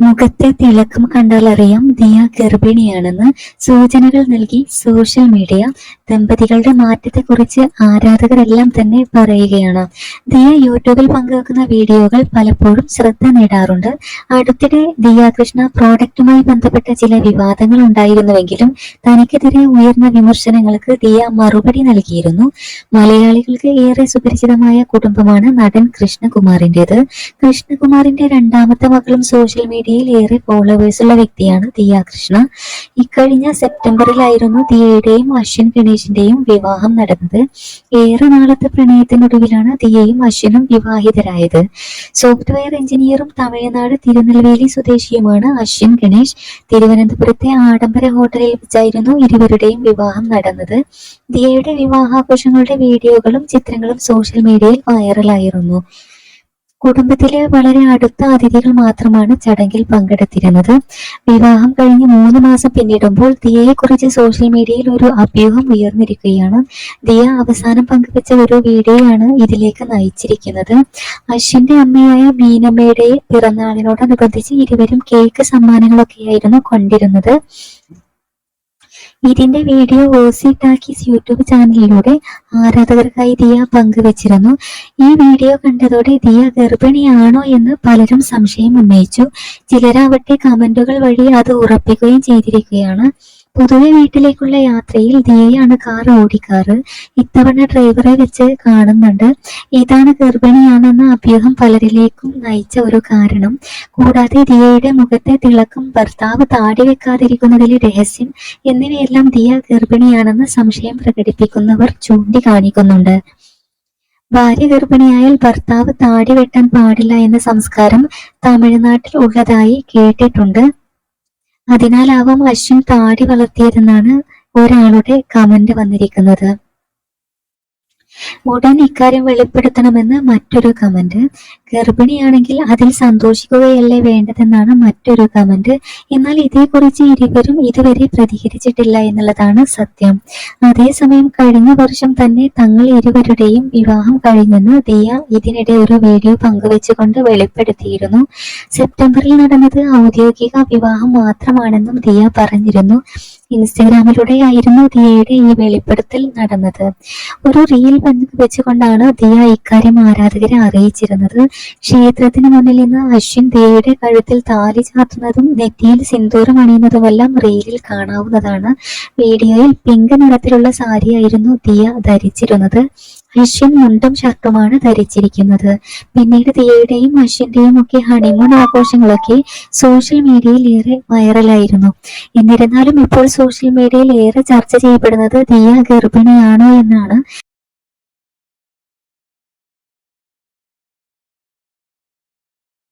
മുഖത്തെ തിളക്കം കണ്ടാൽ അറിയാം ദിയ ഗർഭിണിയാണെന്ന് സൂചനകൾ നൽകി സോഷ്യൽ മീഡിയ. ദമ്പതികളുടെ മാറ്റത്തെക്കുറിച്ച് ആരാധകരെല്ലാം തന്നെ പറയുകയാണ്. ദിയ യൂട്യൂബിൽ പങ്കുവെക്കുന്ന വീഡിയോകൾ പലപ്പോഴും ശ്രദ്ധ നേടാറുണ്ട്. അടുത്തിടെ ദിയ കൃഷ്ണ പ്രോഡക്റ്റുമായി ബന്ധപ്പെട്ട ചില വിവാദങ്ങൾ ഉണ്ടായിരുന്നുവെങ്കിലും തനിക്കെതിരെ ഉയർന്ന വിമർശനങ്ങൾക്ക് ദിയ മറുപടി നൽകിയിരുന്നു. മലയാളികൾക്ക് ഏറെ സുപരിചിതമായ കുടുംബമാണ് നടൻ കൃഷ്ണകുമാറിന്റേത് കൃഷ്ണകുമാറിന്റെ രണ്ടാമത്തെ മകളും സോഷ്യൽ മീഡിയയിൽ ഏറെ ഫോളോവേഴ്സുള്ള വ്യക്തിയാണ് ദിയ കൃഷ്ണ. ഇക്കഴിഞ്ഞ സെപ്റ്റംബറിലായിരുന്നു ദിയയുടെയും അശ്വിൻ ഗണേഷിന്റെയും വിവാഹം നടന്നത്. ഏറെ നാളത്തെ പ്രണയത്തിനൊടുവിലാണ് ദിയയും അശ്വിനും വിവാഹിതരായത്. സോഫ്റ്റ്വെയർ എഞ്ചിനീയറും തമിഴ്നാട് തിരുനെൽവേലി സ്വദേശിയുമാണ് അശ്വിൻ ഗണേഷ്. തിരുവനന്തപുരത്തെ ആഡംബര ഹോട്ടലിൽ വെച്ചായിരുന്നു ഇരുവരുടെയും വിവാഹം നടന്നത്. ദിയയുടെ വിവാഹാഘോഷങ്ങളുടെ വീഡിയോകളും ചിത്രങ്ങളും സോഷ്യൽ മീഡിയയിൽ വൈറലായിരുന്നു കുടുംബത്തിലെ വളരെ അടുത്ത അതിഥികൾ മാത്രമാണ് ചടങ്ങിൽ പങ്കെടുത്തിരുന്നത്. വിവാഹം കഴിഞ്ഞ് മൂന്ന് മാസം പിന്നിടുമ്പോൾ ദിയയെക്കുറിച്ച് സോഷ്യൽ മീഡിയയിൽ ഒരു അഭ്യൂഹം ഉയർന്നിരിക്കുകയാണ്. ദിയ അവസാനം പങ്കുവച്ച ഒരു വീഡിയോയാണ് ഇതിലേക്ക് നയിച്ചിരിക്കുന്നത്. അശ്വിന്റെ അമ്മയായ മീനമ്മയുടെ പിറന്നാളിനോടനുബന്ധിച്ച് ഇരുവരും കേക്ക് സമ്മാനങ്ങളൊക്കെയായിരുന്നു കൊണ്ടിരുന്നത്. ഇതിന്റെ വീഡിയോ ഓസി ടാക്കീസ് യൂട്യൂബ് ചാനലിലൂടെ ആരാധകർക്കായി ദിയ പങ്കുവച്ചിരുന്നു. ഈ വീഡിയോ കണ്ടതോടെ ദിയ ഗർഭിണിയാണോ എന്ന് പലരും സംശയം ഉന്നയിച്ചു. ചിലരാവട്ടെ കമന്റുകൾ വഴി അത് ഉറപ്പിക്കുകയും ചെയ്തിരിക്കുകയാണ്. പൊതുവെ വീട്ടിലേക്കുള്ള യാത്രയിൽ ദിയയാണ് കാർ ഓടിക്കാറ് ഇത്തവണ ഡ്രൈവറെ വെച്ച് കാണുന്നുണ്ട്. ഇതാണ് ഗർഭിണിയാണെന്ന അഭ്യൂഹം പലരിലേക്കും നയിച്ച ഒരു കാരണം. കൂടാതെ ദിയയുടെ മുഖത്തെ തിളക്കം ഭർത്താവ് താടി വെക്കാതിരിക്കുന്നതിലെ രഹസ്യം എന്നിവയെല്ലാം ദിയ ഗർഭിണിയാണെന്ന് സംശയം പ്രകടിപ്പിക്കുന്നവർ ചൂണ്ടിക്കാണിക്കുന്നുണ്ട്. ഭാര്യ ഗർഭിണിയായാൽ ഭർത്താവ് താടി വെട്ടാൻ പാടില്ല എന്ന സംസ്കാരം തമിഴ്നാട്ടിൽ ഉള്ളതായി കേട്ടിട്ടുണ്ട്. അതിനാലാവാം അശ്വിൻ താടി വളർത്തിയതെന്നാണ് ഒരാളുടെ കമന്റ് വന്നിരിക്കുന്നത്. ഉടൻ ഇക്കാര്യം വെളിപ്പെടുത്തണമെന്ന് മറ്റൊരു കമന്റ് ഗർഭിണിയാണെങ്കിൽ അതിൽ സന്തോഷിക്കുകയല്ലേ വേണ്ടതെന്നാണ് മറ്റൊരു കമന്റ് എന്നാൽ ഇതേക്കുറിച്ച് ഇരുവരും ഇതുവരെ പ്രതികരിച്ചിട്ടില്ല എന്നുള്ളതാണ് സത്യം. അതേസമയം കഴിഞ്ഞ വർഷം തന്നെ തങ്ങൾ ഇരുവരുടെയും വിവാഹം കഴിഞ്ഞെന്ന് ദിയ ഇതിനിടെ ഒരു വീഡിയോ പങ്കുവെച്ചുകൊണ്ട് വെളിപ്പെടുത്തിയിരുന്നു. സെപ്റ്റംബറിൽ നടന്നത് ഔദ്യോഗിക വിവാഹം മാത്രമാണെന്നും ദിയ പറഞ്ഞിരുന്നു. ഇൻസ്റ്റഗ്രാമിലൂടെയായിരുന്നു ദിയയുടെ ഈ വെളിപ്പെടുത്തൽ നടന്നത്. ഒരു റീൽ പങ്കുവെച്ചുകൊണ്ടാണ് ദിയ ഇക്കാര്യം ആരാധകരെ അറിയിച്ചിരുന്നത്. ക്ഷേത്രത്തിന് മുന്നിൽ നിന്ന് അശ്വിൻ ദേവിയുടെ കഴുത്തിൽ താലി ചാർത്തുന്നതും നെറ്റിയിൽ സിന്ദൂരം അണിയുന്നതുമെല്ലാം റീലിൽ കാണാവുന്നതാണ്. വീഡിയോയിൽ പിങ്ക് നിറത്തിലുള്ള സാരിയായിരുന്നു ദിയ ധരിച്ചിരുന്നത്. അശ്വിൻ മുണ്ടും ഷർട്ടുമാണ് ധരിച്ചിരിക്കുന്നത്. പിന്നീട് ദിയയുടെയും അശ്വിന്റെയും ഒക്കെ ഹണിമൂൺ ആഘോഷങ്ങളൊക്കെ സോഷ്യൽ മീഡിയയിൽ ഏറെ വൈറലായിരുന്നു എന്നിരുന്നാലും ഇപ്പോൾ സോഷ്യൽ മീഡിയയിൽ ഏറെ ചർച്ച ചെയ്യപ്പെടുന്നത് ദിയ ഗർഭിണിയാണോ എന്നാണ്.